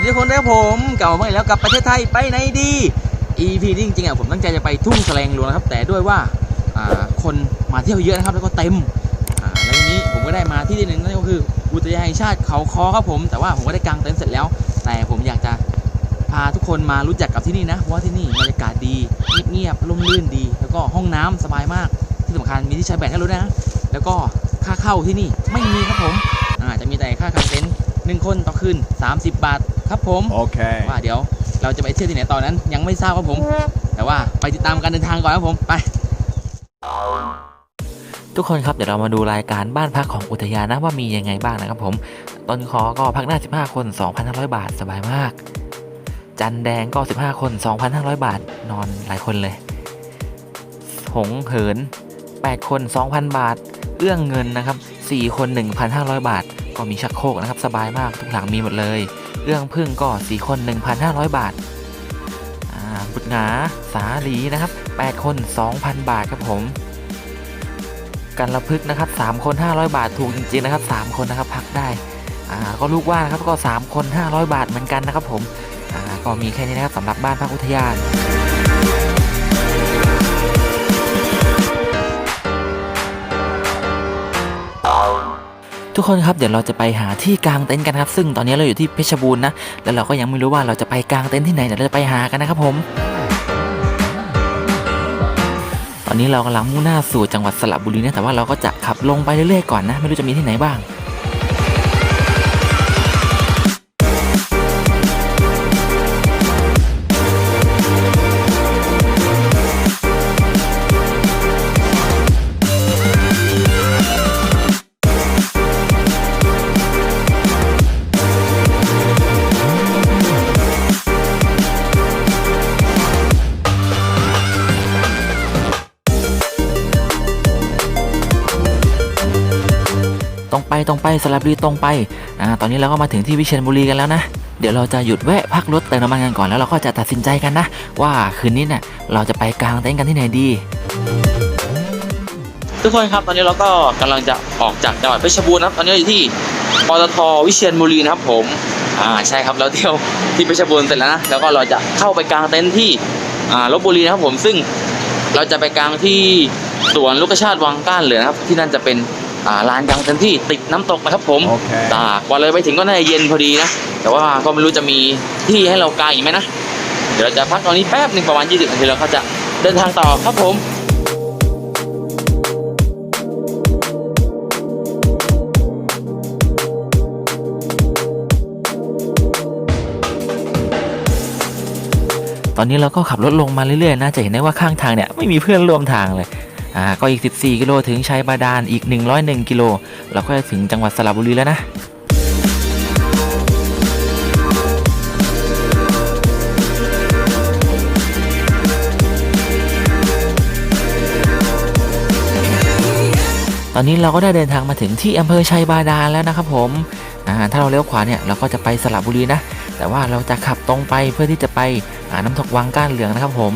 วัสดีทุกคนนะครับผมกลับมาใหม่แล้วกับประเทศไทยไปไหนดี EP นี้จริงๆอะผมตั้งใจจะไปทุ่งแสลงหลวงนะครับ แต่ด้วยว่าคนมาเที่ยวเยอะนะครับแล้วก็เต็มแล้วทีนี้ผมก็ได้มาที่ที่หนึ่งนั่นก็คืออุทยานแห่งชาติเขาคอครับผมแต่ว่าผมก็ได้กางเต็นท์เสร็จแล้ว แต่ผมอยากจะพาทุกคนมารู้จักกับที่นี่นะเพราะว่าที่นี่บรรยากาศดีเงียบๆร่มรื่นดี แล้วก็ห้องน้ำสบายมากที่สำคัญมีที่ใช้แบตให้รู้ด้วยนะแล้วก็ค่าเข้าที่นี่ไม่มีครับผมอ่าจะมีแต่ค่ากางเต็นท์หนึ่งคนต่อคืน30 บาท ครับผม Okay. ว่าเดี๋ยวเราจะไปเที่ยวที่ไหนตอนนั้น ยังไม่ทราบครับผม แต่ว่าไปติดตามการเดินทางก่อนครับผมไป ทุกคนครับเดี๋ยวเรามาดูรายการบ้านพักของอุทยานนะว่ามียังไงบ้างนะครับผมต้นคอก็พักได้15 คน 2,500 บาทสบายมาก จันแดงก็ 15 คน 2,500 บาทนอนหลายคนเลย หงเหิน 8 คน 2,000 บาท เอื้องเงินนะครับ 4 คน 1,500 บาท ก็มีชักโครกนะครับ สบายมากทุกหลังมีหมดเลย รื่องพึ่งก็4คน 1,500 บาทอ่าบุตรหงาสาหลีนะครับ 8 คน 2,000 บาทครับผมกันระพึกนะครับ 3 คน 500 บาทถูกจริงๆนะครับ 3 คนนะครับพักได้อ่าก็ลูกว่านะครับก็ 3 คน 500 บาทเหมือนกันนะครับผมอ่าก็มีแค่นี้นะครับสำหรับบ้านพักอุทยาน ทุกคนครับเดี๋ยวเราจะไปหาที่กางเต็นท์กันครับ ซึ่งตอนนี้เราอยู่ที่เพชรบูรณ์นะแล้วเราก็ยังไม่รู้ว่าเราจะไปกางเต็นท์ที่ไหนเดี๋ยวเราจะไปหากันนะครับผม ตอนนี้เรากำลังมุ่งหน้าสู่จังหวัดสระบุรีนะแต่ว่าเราก็จะขับลงไปเรื่อยๆก่อนนะ ไม่รู้จะมีที่ไหนบ้าง ไปตรงไปสระบุรีตรงไปอ่าตอนนี้เราก็มาถึงที่วิเชียรบุรีกันแล้วนะ เดี๋ยวเราจะหยุดแวะพักรถเติมน้ำมันกันก่อนแล้วเราก็จะตัดสินใจกันนะ ว่าคืนนี้เนี่ยเราจะไปกลางเต็นท์กันที่ไหนดี ทุกคนครับ ตอนนี้เราก็กำลังจะออกจากจังหวัดเพชรบูรณ์นะครับ ตอนนี้เราอยู่ที่ปตทวิเชียรบุรีนะครับผม อ่าใช่ครับเราเที่ยวที่เพชรบูรณ์เสร็จแล้วนะแล้วก็เราจะเข้าไปกลางเต็นท์ที่อ่าลบบุรีนะครับผมซึ่งเราจะไปกลางที่สวนลูกชาติวังก้านเหลือนะครับ ที่นั่นจะเป็น อ่าลานกางเต็นท์ที่ติดน้ำตกนะครับผม Okay. ตากว่าเลยไปถึงก็น่าจะเย็นพอดีนะ แต่ว่าก็ไม่รู้จะมีที่ให้เรากางอีกไหมนะ เดี๋ยวเราจะพักตรงนี้แป๊บหนึ่งประมาณ 20นาทีแล้วก็จะเดินทางต่อครับผมตอนนี้เราก็ขับรถลงมาเรื่อยๆนะจะเห็นได้ว่าข้างทางเนี่ยไม่มีเพื่อนร่วมทางเลย อ่าก็อีก 14 กิโลถึงชัยบาดาลอีก 101 กิโลเราก็จะถึงจังหวัดสระบุรีแล้วนะตอนนี้เราก็ได้เดินทางมาถึงที่อำเภอชัยบาดาลแล้วนะครับผมอ่าถ้าเราเลี้ยวขวาเนี่ยเราก็จะไปสระบุรีนะ แต่ว่าเราจะขับตรงไปเพื่อที่จะไปน้ำตกวังก้านเหลืองนะครับผม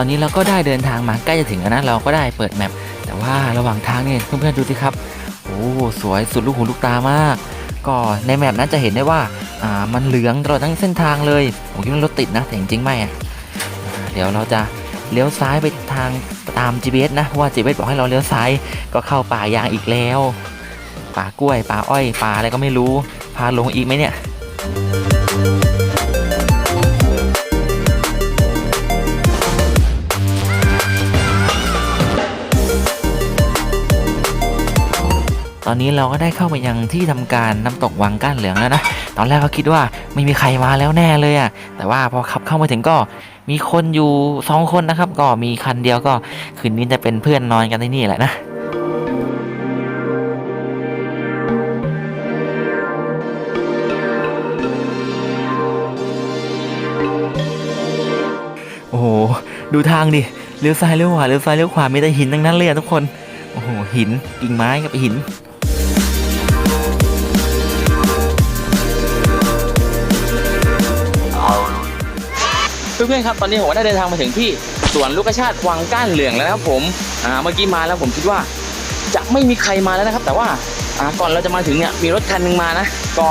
ตอนนี้เราก็ได้เดินทางมาใกล้จะถึงแล้วนะเราก็ได้เปิดแมปแต่ว่าระหว่างทางเนี่ยเพื่อนๆดูสิครับโอ้สวยสุดลูกหูลูกตามาก ก็ในแมปนั้นจะเห็นได้ว่าอ่ามันเหลืองตลอดทั้งเส้นทางเลยผมคิดว่ารถติดนะแต่จริงๆไม่อะอ่าเดี๋ยวเราจะเลี้ยวซ้ายไปทางตาม GPS นะเพราะว่า GPS บอกให้เราเลี้ยวซ้ายก็เข้าป่ายางอีกแล้ว ป่ากล้วยป่าอ้อยป่าอะไรก็ไม่รู้ พาลงอีกไหมเนี่ย นี้เราก็ได้เข้าไปยังที่ทำการน้ำตกวังก้านเหลืองแล้วนะตอนแรกก็คิดว่าไม่มีใครมาแล้วแน่เลยอะ่ะแต่ว่าพอขับเข้ามาถึงก็มีคนอยู่สองคนนะครับ ก็มีคันเดียวก็คืนนี้จะเป็นเพื่อนนอนกันที่นี่แหละนะโอ้โห ดูทางดิ เลี้ยวซ้ายเลี้ยวขวาเลี้ยวซ้ายเลี้ยวขวามีแต่หินทั้งนั้นเลยทุกคน โอ้โห หิน กิ่งไม้กับหิน เพื่อนๆครับตอนนี้ผมได้เดินทางมาถึงที่สวนลูกกระชาติวังก้านเหลืองแล้วนะครับผมอ่าเมื่อกี้มาแล้วผมคิดว่าจะไม่มีใครมาแล้วนะครับ แต่ว่าอ่าก่อนเราจะมาถึงเนี่ยมีรถคันหนึงมานะ ก็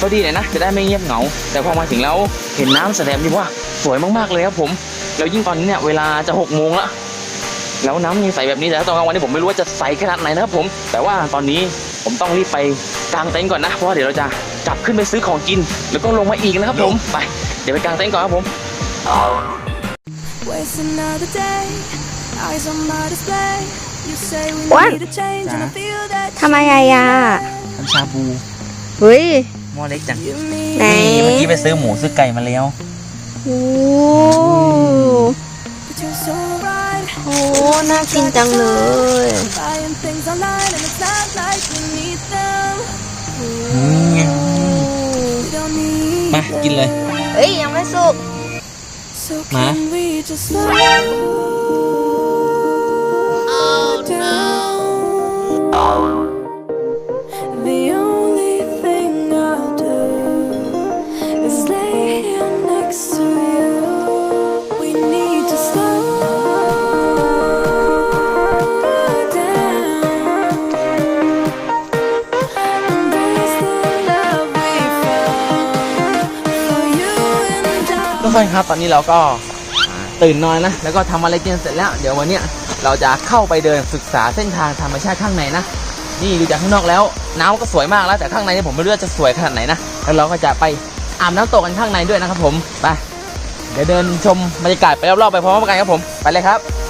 ก็ดีเลยนะจะได้ไม่เงียบเหงา แต่พอมาถึงแล้วเห็นน้ำแสดงที่ว่าสวยมากๆเลยครับผมแล้วยิ่งตอนนี้เนี่ยเวลาจะหกโมงละแล้วน้ำยังใสแบบนี้แต่ตอนกลางวันนี่ผมไม่รู้ว่าจะใสขนาดไหนนะครับผม แต่ว่าตอนนี้ผมต้องรีบไปกางเต็นท์ก่อนนะเพราะว่าเดี๋ยวเราจะกลับขึ้นไปซื้อของกิน แล้วก็ลงมาอีกนะครับผมไปเดี๋ยวไปกางเต็นท์ก่อนครับผม Waste another day, eyes on my display. You say we What? need a change, and I feel that ทำไมอะยาทำชาบูเฮ้ยหม้อเล็กจัง you ไหน mean เมื่อกี้ไปซื้อหมูซื้อไก่มาแล้ว โอ้ that you're so right. โหน่ากินจังเลย Buying things online, and it's not like we need them. อืม We don't need มากินเลยเฮ้ยยังไม่สุก So Ma? can we I. ทุกคนครับ ตอนนี้เราก็ตื่นนอนนะ แล้วก็ทำอะไรกินเสร็จแล้ว เดี๋ยววันเนี้ยเราจะเข้าไปเดินศึกษาเส้นทางธรรมชาติข้างในนะ นี่ดูจากข้างนอกแล้วน้ำก็สวยมากแล้วแต่ข้างในนี่ผมไม่รู้ว่าจะสวยขนาดไหนนะ แล้วเราก็จะไปอาบน้ำตกกันข้างในด้วยนะครับผม ไป เดี๋ยวเดินชมบรรยากาศไปรอบๆไปพร้อมกันครับผม ไปเลยครับ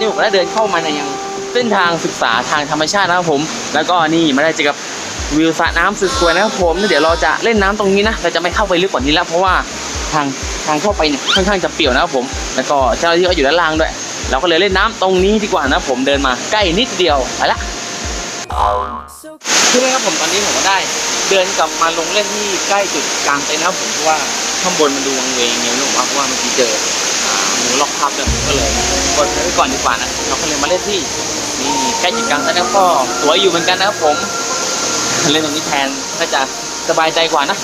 นี้ผมก็ได้เดินเข้ามาในยังเส้นทางศึกษาทางธรรมชาตินะครับผม แล้วก็นี่มาได้เจอกับวิวสระน้ำสุดสวยนะครับผมเดี๋ยวเราจะเล่นน้ำตรงนี้นะเราจะไม่เข้าไปลึกกว่านี้แล้วเพราะว่าทางทางเข้าไปเนี่ยค่อนข้างจะเปี่ยวนะครับผม แล้วก็เจ้าหน้าที่ก็อยู่ด้านล่างด้วย เราก็เลยเล่นน้ำตรงนี้ดีกว่านะผมเดินมาใกล้นิดเดียวไปละ So เพื่อนๆครับผมตอนนี้ผมก็ได้ เดินกลับมาลงเล่นที่ใกล้จุดกลางเต็นท์นะครับผมเพราะว่าข้างบนมันดูวังเวงเงี้ยผมว่าเพราะว่าเมื่อกี้เจอ ล็อกทับเลยก็เลยกดไว้ก่อนดีกว่านะเราก็เลยมาเล่นที่นี่ใกล้จุดกลางเต็นท์แล้วก็สวยอยู่เหมือนกันนะครับผมเล่นตรงนี้แทนก็จะสบายใจกว่านะ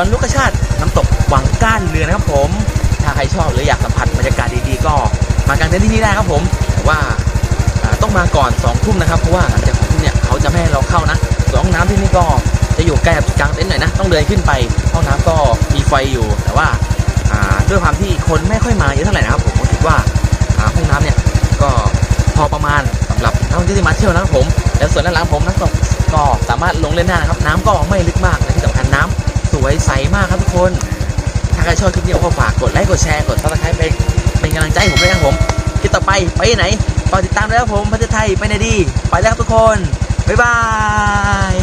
วนลูกกระชาติน้ำตกวังก้านเรือนะครับผม ถ้าใครชอบหรืออยากสัมผัสบรรยากาศดีๆก็ มากางเต็นท์ที่นี่ได้ครับผมแต่ว่าต้องมาก่อน2องทุ่มนะครับเพราะว่าหลังจากสองทุ่มเนี่ยเขาจะไม่ให้เราเข้านะส่วนห้องน้ำที่นี่ก็จะอยู่ใกล้กับจุดกลางเต็นท์หน่อยนะต้องเดินขึ้นไปห้องน้ำก็มีไฟอยู่แต่ว่าด้วยความที่คนไม่ค่อยมาเยอะเท่าไหร่นะครับผมก็คิดว่าห้องน้ำเนี่ยก็พอประมาณสำหรับนักท่องเที่ยวที่มาเที่ยวนะครับผมแล้วส่วนด้านหลังผมน้ำตกก็สามารถลงเล่นได้นะครับ น้ำก็ไม่ลึกมากและที่สำคัญน้ำส วยใสมากครับทุกคน ถ้าใครชอบคลิปนี้ก็ฝากกดไลค์กดแชร์กดซับสไครป์เป็นเป็นกำลังใจผมด้วยครับผมคลิปต่อไปไปไหนฝากติดตามด้วยครับผมพัฒไทยไปไหนดี ไปแล้วครับทุกคน บ๊ายบาย